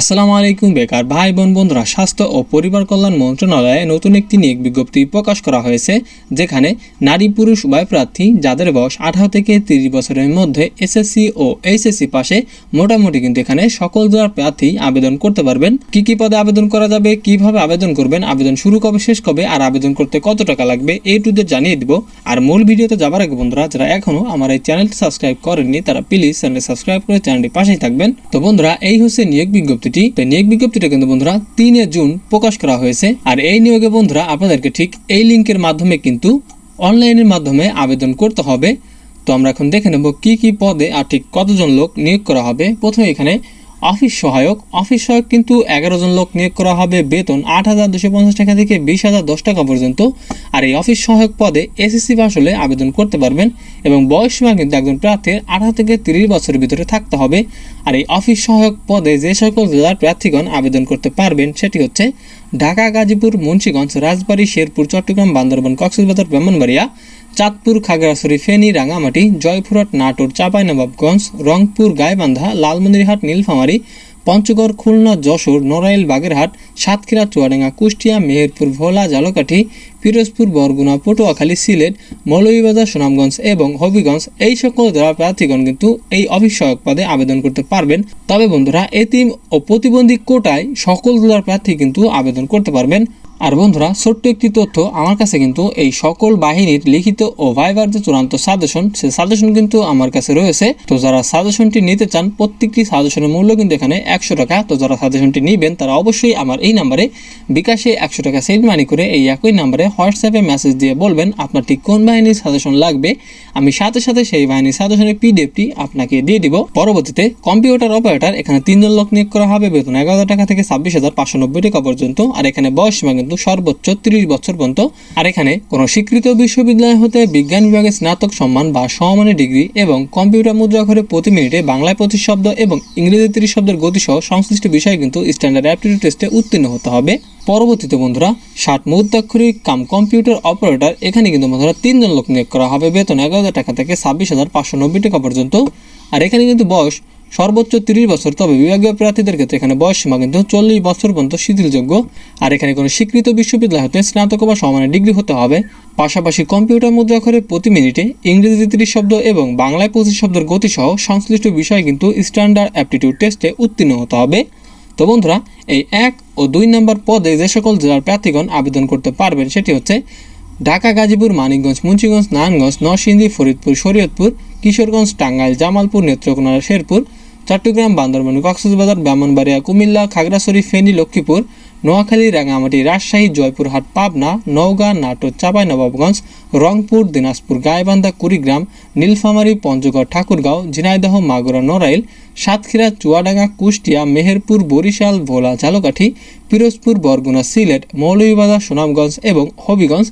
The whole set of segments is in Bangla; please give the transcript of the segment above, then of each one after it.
আসসালামু আলাইকুম, বেকার ভাই বোন বন্ধুরা। স্বাস্থ্য ও পরিবার কল্যাণ মন্ত্রণালয়ে নতুন একটি নিয়োগ বিজ্ঞপ্তি প্রকাশ করা হয়েছে, যেখানে নারী পুরুষ উভয় প্রার্থী যাদের বয়স আঠারো থেকে তিরিশ বছরের মধ্যে এসএসসি ও এইচএসসি পাশে মোটামুটি কিন্তু এখানে সকল জেলার প্রার্থী আবেদন করতে পারবেন। কি কি পদে আবেদন করা যাবে, কীভাবে আবেদন করবেন, আবেদন শুরু কবে, শেষ কবে, আর আবেদন করতে কত টাকা লাগবে এই টু জানিয়ে দিব। আর মূল ভিডিওতে যাবার আগে বন্ধুরা, যারা এখনও আমার এই চ্যানেলটি সাবস্ক্রাইব করেননি, তারা প্লিজ চ্যানেলটি সাবস্ক্রাইব করে চ্যানেলটি পাশেই থাকবেন। তো বন্ধুরা, এই হচ্ছে নিয়োগ বিজ্ঞপ্তিটি, তো নিয়োগ বিজ্ঞপ্তিটা কিন্তু বন্ধুরা তিনে জুন প্রকাশ করা হয়েছে। আর এই নিয়োগে বন্ধুরা আপনাদেরকে ঠিক এই লিঙ্কের মাধ্যমে কিন্তু অনলাইনের মাধ্যমে আবেদন করতে হবে। তো আমরা এখন দেখে নেব কি কি পদে আর ঠিক কতজন লোক নিয়োগ করা হবে। প্রথমে এখানে অফিস সহায়ক। অফিস সহায়ক কিন্তু এগারো জন লোক নিয়োগ করা হবে। বেতন আট হাজার দুশো পঞ্চাশ টাকা থেকে বিশ হাজার দশ টাকা পর্যন্ত। আর এই অফিস সহায়ক পদে এসএসসি পাস হলে আবেদন করতে পারবেন এবং বয়স সীমা কিন্তু একজন প্রার্থীর আঠারো থেকে তিরিশ বছরের ভিতরে থাকতে হবে। আর এই অফিস সহায়ক পদে যে সকল জেলার প্রার্থীগণ আবেদন করতে পারবেন সেটি হচ্ছে ঢাকা, গাজীপুর, মুন্সিগঞ্জ, রাজবাড়ী, শেরপুর, চট্টগ্রাম, বান্দরবান, কক্সবাজার, ব্রাহ্মণবাড়িয়া চাঁদপুর, খাগড়াছড়ি, ফেনী রাঙামাটি জয়পুরহাট, নাটোর, চাঁপাইনবাবগঞ্জ, রংপুর, গাইবান্ধা, লালমনিরহাট, নীলফামারী, পঞ্চগড়, খুলনা, যশোর, নড়াইল, বাগেরহাট, সাতক্ষীরা, চুয়াডাঙ্গা, কুষ্টিয়া, মেহেরপুর, ভোলা, জালকাঠি, পিরোজপুর, বরগুনা, পটুয়াখালী, সিলেট, মৌলভীবাজার, সুনামগঞ্জ এবং হবিগঞ্জ এই সকল জেলার প্রার্থীগণ কিন্তু এই সহায়ক পদে আবেদন করতে পারবেন। তবে বন্ধুরা, এতিম ও প্রতিবন্ধী কোটায় সকল জেলার প্রার্থী কিন্তু আবেদন করতে পারবেন। আর বন্ধুরা, ছোট্ট একটি তথ্য, আমার কাছে কিন্তু এই সকল বাহিনীর লিখিত ও ভাইবার যে চূড়ান্ত সাজেশন, সে সাজেশন কিন্তু আমার কাছে রয়েছে। তো যারা সাজেশনটি নিতে চান, প্রত্যেকটি সাজেশনের মূল্য কিন্তু এখানে একশো টাকা। তো যারা সাজেশনটি নেবেন, তারা অবশ্যই আমার এই নাম্বারে বিকাশে একশো টাকা সেন্ড মানি করে এই একই নাম্বারে হোয়াটসঅ্যাপে মেসেজ দিয়ে বলবেন, আপনার ঠিক কোন বাহিনীর সাজেশন লাগবে। আমি সাথে সাথে সেই বাহিনীর সাজেশনের পিডিএফটি আপনাকে দিয়ে দিব। পরবর্তীতে কম্পিউটার অপারেটর, এখানে তিনজন লোক নিয়োগ করা হবে। বেতন এগারো টাকা থেকে ছাব্বিশ হাজার পাঁচশো নব্বই টাকা পর্যন্ত। আর এখানে বয়স সীমা কিন্তু সর্বোচ্চ তিরিশ বছর পর্যন্ত। আর এখানে কোনো স্বীকৃত বিশ্ববিদ্যালয় হতে বিজ্ঞান বিভাগে স্নাতক সম্মান বা সমমানের ডিগ্রি এবং কম্পিউটার মুদ্রা করে প্রতি মিনিটে বাংলায় পঁচিশ শব্দ এবং ইংরেজি তিরিশ শব্দের গতিসহ সংশ্লিষ্ট বিষয়ে কিন্তু স্ট্যান্ডার্ড অ্যাপটিটিউড টেস্টে উত্তীর্ণ হতে হবে। পরবর্তীতে বন্ধুরা, ষাট মুদ্রাক্ষরিক কাম কম্পিউটার অপারেটর, এখানে কিন্তু বন্ধুরা তিনজন লোক নিয়োগ করা হবে। বেতন এগারো হাজার টাকা থেকে ছাব্বিশ হাজার পাঁচশো নব্বই টাকা পর্যন্ত। আর এখানে কিন্তু বয়স সর্বোচ্চ তিরিশ বছর, তবে বিভাগীয় প্রার্থীদের ক্ষেত্রে এখানে সীমা কিন্তু চল্লিশ বছর পর্যন্ত শিথিলযোগ্য। আর এখানে কোনো স্বীকৃত বিশ্ববিদ্যালয় হতে স্নাতক বা সমানের ডিগ্রি হতে হবে। পাশাপাশি কম্পিউটার মুদ্রাক্ষরে প্রতি মিনিটে ইংরেজি তিরিশ শব্দ এবং বাংলায় পঁচিশ শব্দের গতিসহ সংশ্লিষ্ট বিষয় কিন্তু স্ট্যান্ডার্ড অ্যাপটিটিউড টেস্টে উত্তীর্ণ হতে হবে। তো বন্ধুরা, এই এক ও দুই নম্বর পদে যে সকল জেলার প্রার্থীগণ আবেদন করতে পারবেন সেটি হচ্ছে ঢাকা, গাজীপুর, মানিকগঞ্জ, মুন্সিগঞ্জ, নারায়ণগঞ্জ, নরসিংদী, ফরিদপুর, শরীয়তপুর, কিশোরগঞ্জ, টাঙ্গাইল, জামালপুর, নেত্রকোনা, শেরপুর চট্টগ্রাম বান্দরবান কক্সবাজার, ব্রাহ্মণবাড়িয়া, কুমিল্লা, খাগড়াছড়ি, ফেনী, লক্ষ্মীপুর, নোয়াখালী রাঙামাটি রাজশাহী, জয়পুরহাট, পাবনা, নওগাঁ, নাটোর, চাঁপাইনবাবগঞ্জ রংপুর, দিনাজপুর, গাইবান্ধা, কুড়িগ্রাম, নীলফামারী, পঞ্চগড়, ঠাকুরগাঁও, ঝিনাইদহ, মাগুরা, নড়াইল, সাতক্ষীরা, চুয়াডাঙ্গা, কুষ্টিয়া, মেহেরপুর, বরিশাল, ভোলা, ঝালকাঠি, পিরোজপুর, বরগুনা, সিলেট, মৌলভীবাজার, সুনামগঞ্জ এবং হবিগঞ্জ।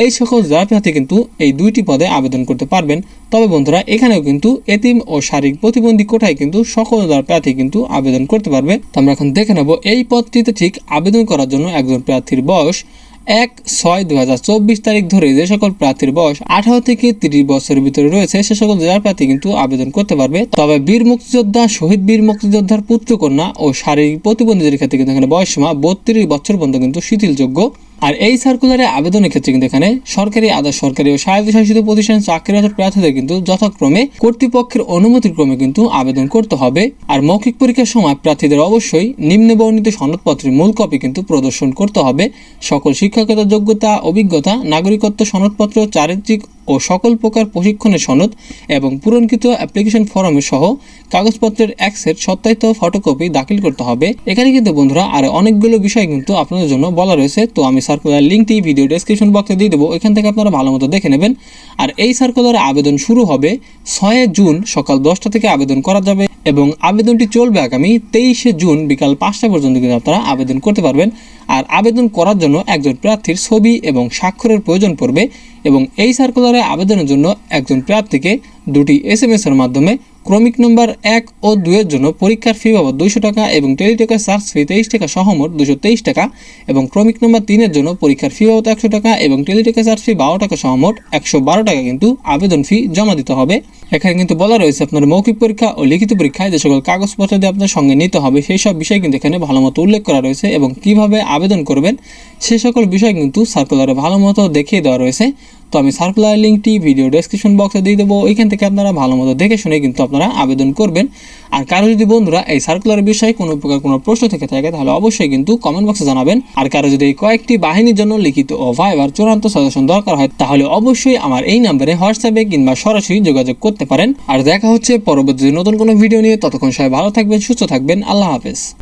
এই সকল জেলা কিন্তু এই দুইটি পদে আবেদন করতে পারবেন। তবে বন্ধুরা, এখানেও কিন্তু এতিম ও শারীরিক প্রতিবন্ধী কোঠায় কিন্তু সকল জেলার প্রার্থী কিন্তু আবেদন করতে পারবে। তো আমরা এখন দেখে নেব এই পদটিতে ঠিক আবেদন করার জন্য একজন প্রার্থীর বয়স। এক ছয় দু হাজার চব্বিশ তারিখ ধরে যে সকল প্রার্থীর বয়স আঠারো থেকে তিরিশ বছরের ভিতরে রয়েছে, সে সকল জেলার প্রার্থী কিন্তু আবেদন করতে পারবে। তবে বীর মুক্তিযোদ্ধা, শহীদ বীর মুক্তিযোদ্ধার পুত্রকন্যা ও শারীরিক প্রতিবন্ধীদের ক্ষেত্রে কিন্তু এখানে বয়স সীমা বত্রিশ বছর পর্যন্ত কিন্তু শিথিলযোগ্য। আর এই সার্কুলারের আবেদনের ক্ষেত্রে কিন্তু এখানে সরকারি আধা সরকারি ও স্বায়ত্তশাসিত প্রতিষ্ঠান চাকরিরত প্রার্থীদের কিন্তু যথাক্রমে কর্তৃপক্ষের অনুমতির ক্রমে কিন্তু আবেদন করতে হবে। আর মৌখিক পরীক্ষার সময় প্রার্থীদের অবশ্যই নিম্ন বর্ণিত সনদপত্রের মূল কপি কিন্তু প্রদর্শন করতে হবে। সকল শিক্ষাগত যোগ্যতা, অভিজ্ঞতা, নাগরিকত্ব সনদপত্র, চারিত্রিক ও সকল প্রকার প্রশিক্ষণের সনদ এবং পূরণকৃত অ্যাপ্লিকেশন ফর্মের সহ কাগজপত্রের এক সেট সত্যায়িত ফটোকপি দাখিল করতে হবে। এখানে কিন্তু বন্ধুরা আর অনেকগুলো বিষয় কিন্তু আপনাদের জন্য বলা রয়েছে। তো আমি সার্কুলার লিঙ্কটি ভিডিও ডেসক্রিপশন বক্সে দিয়ে দেবো। এখান থেকে আপনারা ভালো মতো দেখে নেবেন। আর এই সার্কুলার আবেদন শুরু হবে ছয় জুন সকাল দশটা থেকে আবেদন করা যাবে। এবং আবেদনটি চলবে আগামী তেইশে জুন বিকাল পাঁচটা পর্যন্ত কিন্তু আপনারা আবেদন করতে পারবেন। আর আবেদন করার জন্য একজন প্রার্থীর ছবি এবং স্বাক্ষরের প্রয়োজন পড়বে এবং এই সার্কুলারে আবেদনের জন্য একজন প্রার্থীকে দুটি এস এম এর মাধ্যমে ক্রমিক নম্বর এক ও দুইয়ের জন্য পরীক্ষার ফি বাবদ দুইশো টাকা এবং টেলিটকের চার্জ ফি তেইশ টাকা সহমত দুশো তেইশ টাকা এবং ক্রমিক নম্বর তিনের জন্য পরীক্ষার ফি বাবদ একশো টাকা এবং টেলিটকের চার্জ ফি বারো টাকা সহমত একশো বারো টাকা কিন্তু আবেদন ফি জমা দিতে হবে। এখানে কিন্তু বলা রয়েছে আপনার মৌখিক পরীক্ষা ও লিখিত পরীক্ষায় যে সকল কাগজপত্র দিয়ে আপনার সঙ্গে নিতে হবে, সেই সব বিষয় কিন্তু এখানে ভালো মতো উল্লেখ করা রয়েছে এবং কীভাবে আবেদন করবেন, সে সকল বিষয় কিন্তু সার্কুলারে ভালো মতো দেখিয়ে দেওয়া রয়েছে। তো আমি সার্কুলার লিঙ্কটি ভিডিও ডেসক্রিপশন বক্সে দিয়ে দেবো। ওইখান থেকে আপনারা ভালো মতো দেখে শুনে কিন্তু আপনারা আবেদন করবেন। আর কারও যদি বন্ধুরা এই সার্কুলার বিষয়ে কোনো প্রকার কোনো প্রশ্ন থেকে থাকে, তাহলে অবশ্যই কিন্তু কমেন্ট বক্সে জানাবেন। আর কারও যদি এই কয়েকটি বাহিনীর জন্য লিখিত ও ভাইবার চূড়ান্ত সাজেশন দরকার হয়, তাহলে অবশ্যই আমার এই নাম্বারে হোয়াটসঅ্যাপে কিংবা সরাসরি যোগাযোগ করতে পারেন। আর দেখা হচ্ছে পরবর্তী নতুন কোনো ভিডিও নিয়ে। ততক্ষণ সবাই ভালো থাকবেন, সুস্থ থাকবেন। আল্লাহ হাফেজ।